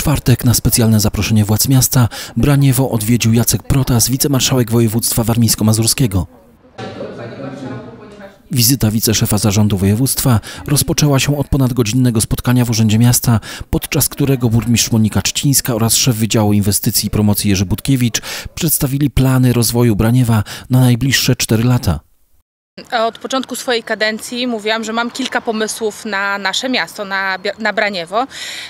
czwartek na specjalne zaproszenie władz miasta Braniewo odwiedził Jacek Protas, wicemarszałek województwa warmińsko-mazurskiego. Wizyta wiceszefa zarządu województwa rozpoczęła się od ponadgodzinnego spotkania w Urzędzie Miasta, podczas którego burmistrz Monika Czcińska oraz szef Wydziału Inwestycji i Promocji Jerzy Budkiewicz przedstawili plany rozwoju Braniewa na najbliższe 4 lata. Od początku swojej kadencji mówiłam, że mam kilka pomysłów na nasze miasto, na, na Braniewo.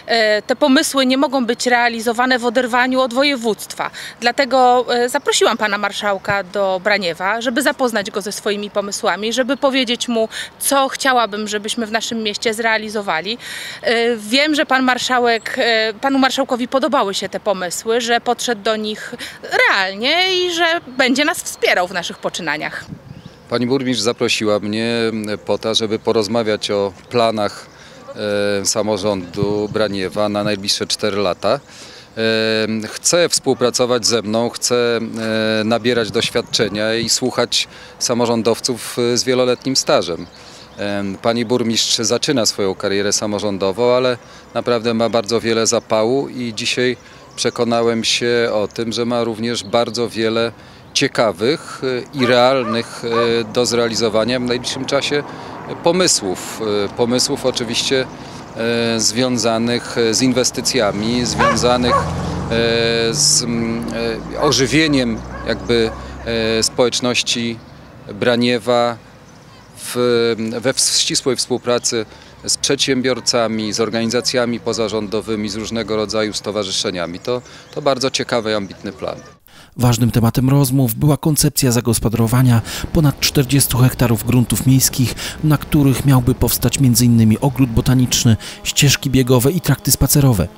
E, te pomysły nie mogą być realizowane w oderwaniu od województwa. Dlatego e, zaprosiłam pana marszałka do Braniewa, żeby zapoznać go ze swoimi pomysłami, żeby powiedzieć mu, co chciałabym, żebyśmy w naszym mieście zrealizowali. E, wiem, że pan marszałek, panu marszałkowi podobały się te pomysły, że podszedł do nich realnie i że będzie nas wspierał w naszych poczynaniach. Pani burmistrz zaprosiła mnie po to, żeby porozmawiać o planach e, samorządu Braniewa na najbliższe 4 lata. E, chce współpracować ze mną, chce e, nabierać doświadczenia i słuchać samorządowców z wieloletnim stażem. Pani burmistrz zaczyna swoją karierę samorządową, ale naprawdę ma bardzo wiele zapału i dzisiaj przekonałem się o tym, że ma również bardzo wiele ciekawych e, i realnych e, do zrealizowania w najbliższym czasie pomysłów. E, pomysłów oczywiście związanych z inwestycjami, związanych z ożywieniem jakby społeczności Braniewa w, we ścisłej współpracy z przedsiębiorcami, z organizacjami pozarządowymi, z różnego rodzaju stowarzyszeniami. To, to bardzo ciekawy i ambitny plan. Ważnym tematem rozmów była koncepcja zagospodarowania ponad 40 hektarów gruntów miejskich, na których miałby powstać m.in. ogród botaniczny, ścieżki biegowe i trakty spacerowe.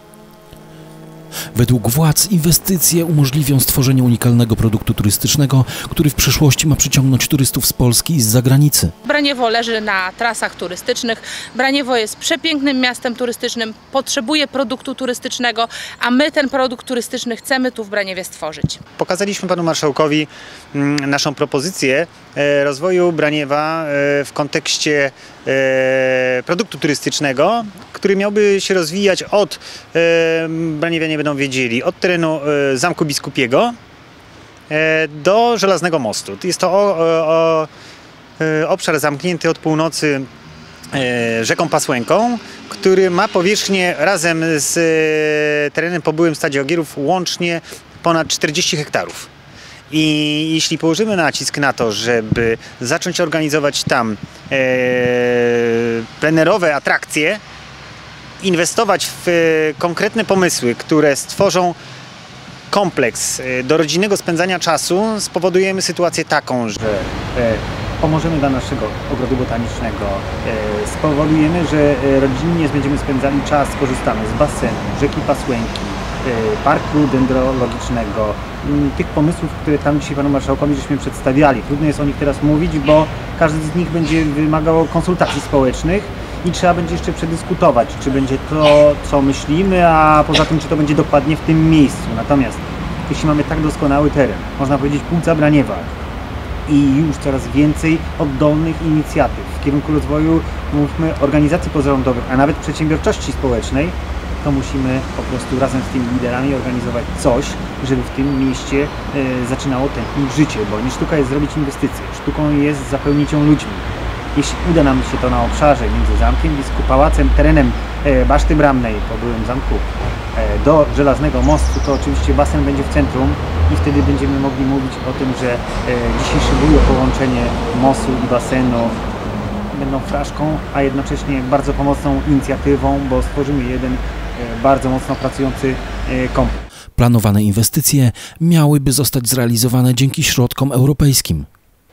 Według władz inwestycje umożliwią stworzenie unikalnego produktu turystycznego, który w przyszłości ma przyciągnąć turystów z Polski i z zagranicy. Braniewo leży na trasach turystycznych. Braniewo jest przepięknym miastem turystycznym, potrzebuje produktu turystycznego, a my ten produkt turystyczny chcemy tu w Braniewie stworzyć. Pokazaliśmy panu marszałkowi mm, naszą propozycję e, rozwoju Braniewa e, w kontekście e, produktu turystycznego, który miałby się rozwijać od Braniewianie będą wiedzieli, od terenu Zamku Biskupiego do Żelaznego Mostu. Jest to o, o, obszar zamknięty od północy rzeką Pasłęką, który ma powierzchnię razem z terenem po byłym stadzie Ogierów łącznie ponad 40 hektarów. I jeśli położymy nacisk na to, żeby zacząć organizować tam e, plenerowe atrakcje, inwestować w e, konkretne pomysły, które stworzą kompleks e, do rodzinnego spędzania czasu, spowodujemy sytuację taką, że e, pomożemy dla naszego ogrodu botanicznego, spowodujemy, że rodzinnie będziemy spędzali czas, korzystamy z basenu, rzeki Pasłęki, parku dendrologicznego, tych pomysłów, które tam dzisiaj Panu Marszałkowi żeśmy przedstawiali. Trudno jest o nich teraz mówić, bo każdy z nich będzie wymagał konsultacji społecznych i trzeba będzie jeszcze przedyskutować, czy będzie to, co myślimy, a poza tym, czy to będzie dokładnie w tym miejscu. Natomiast jeśli mamy tak doskonały teren, można powiedzieć pół Braniewa i już coraz więcej oddolnych inicjatyw. W kierunku rozwoju, mówmy, organizacji pozarządowych, a nawet przedsiębiorczości społecznej, to musimy po prostu razem z tymi liderami organizować coś, żeby w tym mieście e, zaczynało tętnić życie, bo nie sztuka jest zrobić inwestycje, sztuką jest zapełnić ją ludźmi. Jeśli uda nam się to na obszarze między zamkiem, Bisku Pałacem, terenem e, Baszty Bramnej po byłym zamku e, do Żelaznego Mostu, to oczywiście basen będzie w centrum i wtedy będziemy mogli mówić o tym, że e, dzisiejsze bój o połączenie mostu i basenu będą fraszką, a jednocześnie bardzo pomocną inicjatywą, bo stworzymy jeden bardzo mocno pracujący kompleks. Planowane inwestycje miałyby zostać zrealizowane dzięki środkom europejskim.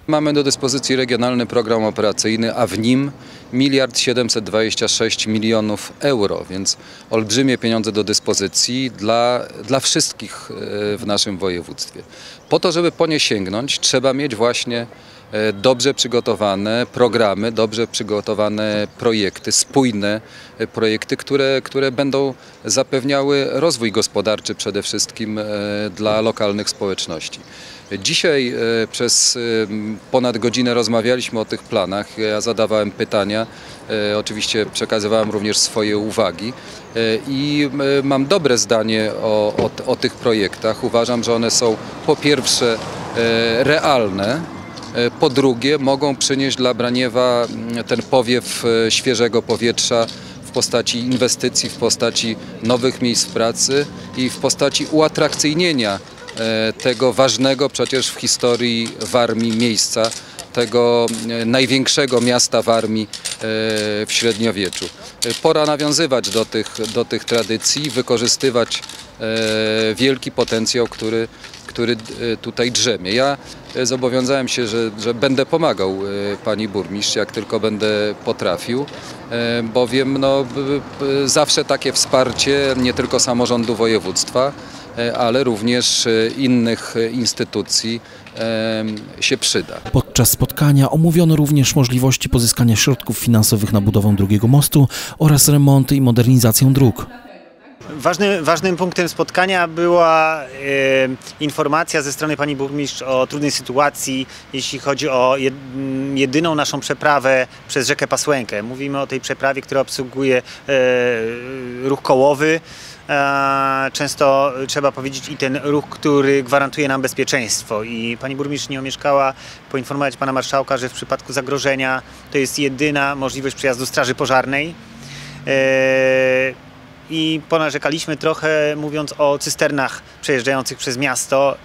Mamy do dyspozycji regionalny program operacyjny, a w nim miliard 726 milionów euro, więc olbrzymie pieniądze do dyspozycji dla, dla wszystkich e, w naszym województwie. Po to, żeby po nie sięgnąć, trzeba mieć właśnie e, dobrze przygotowane programy, dobrze przygotowane projekty, spójne e, projekty, które, które będą zapewniały rozwój gospodarczy przede wszystkim dla lokalnych społeczności. Dzisiaj e, przez e, ponad godzinę rozmawialiśmy o tych planach. Ja zadawałem pytania, e, oczywiście przekazywałem również swoje uwagi i mam dobre zdanie o, o, o tych projektach. Uważam, że one są po pierwsze realne, po drugie mogą przynieść dla Braniewa mm, ten powiew świeżego powietrza w postaci inwestycji, w postaci nowych miejsc pracy i w postaci uatrakcyjnienia tego ważnego przecież w historii Warmii miejsca, tego e, największego miasta w armii e, w średniowieczu. E, Pora nawiązywać do tych, do tych tradycji, wykorzystywać e, wielki potencjał, który, który e, tutaj drzemie. Ja e, zobowiązałem się, że, że będę pomagał e, pani burmistrz, jak tylko będę potrafił, e, bowiem no, zawsze takie wsparcie nie tylko samorządu województwa, e, ale również e, innych e, instytucji e, się przyda. Podczas spotkania omówiono również możliwości pozyskania środków finansowych na budowę drugiego mostu oraz remonty i modernizację dróg. Ważny, ważnym punktem spotkania była e, informacja ze strony pani burmistrz o trudnej sytuacji, jeśli chodzi o jedyną naszą przeprawę przez rzekę Pasłękę. Mówimy o tej przeprawie, która obsługuje e, ruch kołowy. E, Często trzeba powiedzieć i ten ruch, który gwarantuje nam bezpieczeństwo. I pani burmistrz nie omieszkała poinformować pana marszałka, że w przypadku zagrożenia to jest jedyna możliwość przejazdu straży pożarnej. E, i ponarzekaliśmy trochę, mówiąc o cysternach przejeżdżających przez miasto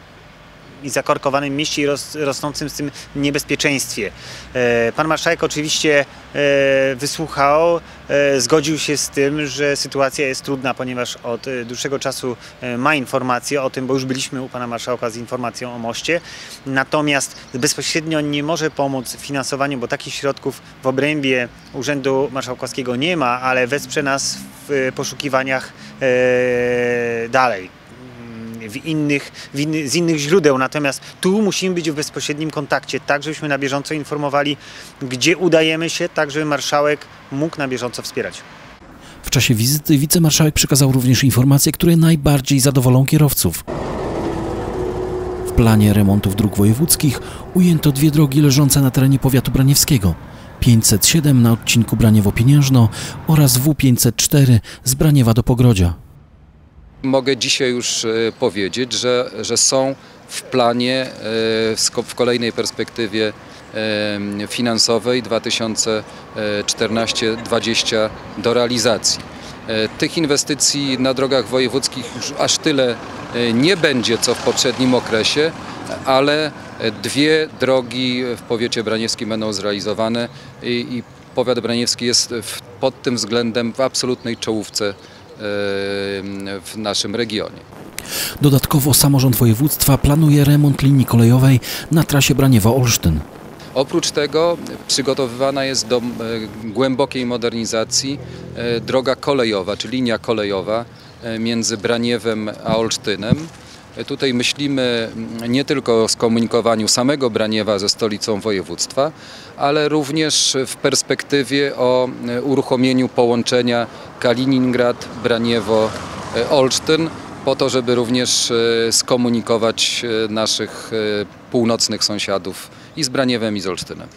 i zakorkowanym mieście i ros, rosnącym z tym niebezpieczeństwie. E, Pan marszałek oczywiście e, wysłuchał, e, zgodził się z tym, że sytuacja jest trudna, ponieważ od dłuższego czasu ma informację o tym, bo już byliśmy u pana marszałka z informacją o moście. Natomiast bezpośrednio nie może pomóc w finansowaniu, bo takich środków w obrębie Urzędu Marszałkowskiego nie ma, ale wesprze nas w poszukiwaniach dalej w innych, w inny, z innych źródeł. Natomiast tu musimy być w bezpośrednim kontakcie, tak żebyśmy na bieżąco informowali, gdzie udajemy się, tak żeby marszałek mógł na bieżąco wspierać. W czasie wizyty wicemarszałek przekazał również informacje, które najbardziej zadowolą kierowców. W planie remontów dróg wojewódzkich ujęto dwie drogi leżące na terenie powiatu braniewskiego. 507 na odcinku Braniewo-Pieniężno oraz W504 z Braniewa do Pogrodzia. Mogę dzisiaj już e, powiedzieć, że, że są w planie e, w kolejnej perspektywie e, finansowej 2014-2020 do realizacji. Tych inwestycji na drogach wojewódzkich już aż tyle nie będzie, co w poprzednim okresie, ale dwie drogi w powiecie braniewskim będą zrealizowane i, i powiat braniewski jest w, pod tym względem w absolutnej czołówce w naszym regionie. Dodatkowo samorząd województwa planuje remont linii kolejowej na trasie Braniewo-Olsztyn. Oprócz tego przygotowywana jest do e, głębokiej modernizacji e, droga kolejowa, czy linia kolejowa e, między Braniewem a Olsztynem. Tutaj myślimy nie tylko o skomunikowaniu samego Braniewa ze stolicą województwa, ale również w perspektywie o e, uruchomieniu połączenia Kaliningrad, Braniewo, e, Olsztyn po to, żeby również e, skomunikować naszych północnych sąsiadów i z Braniewem i z Olsztynem.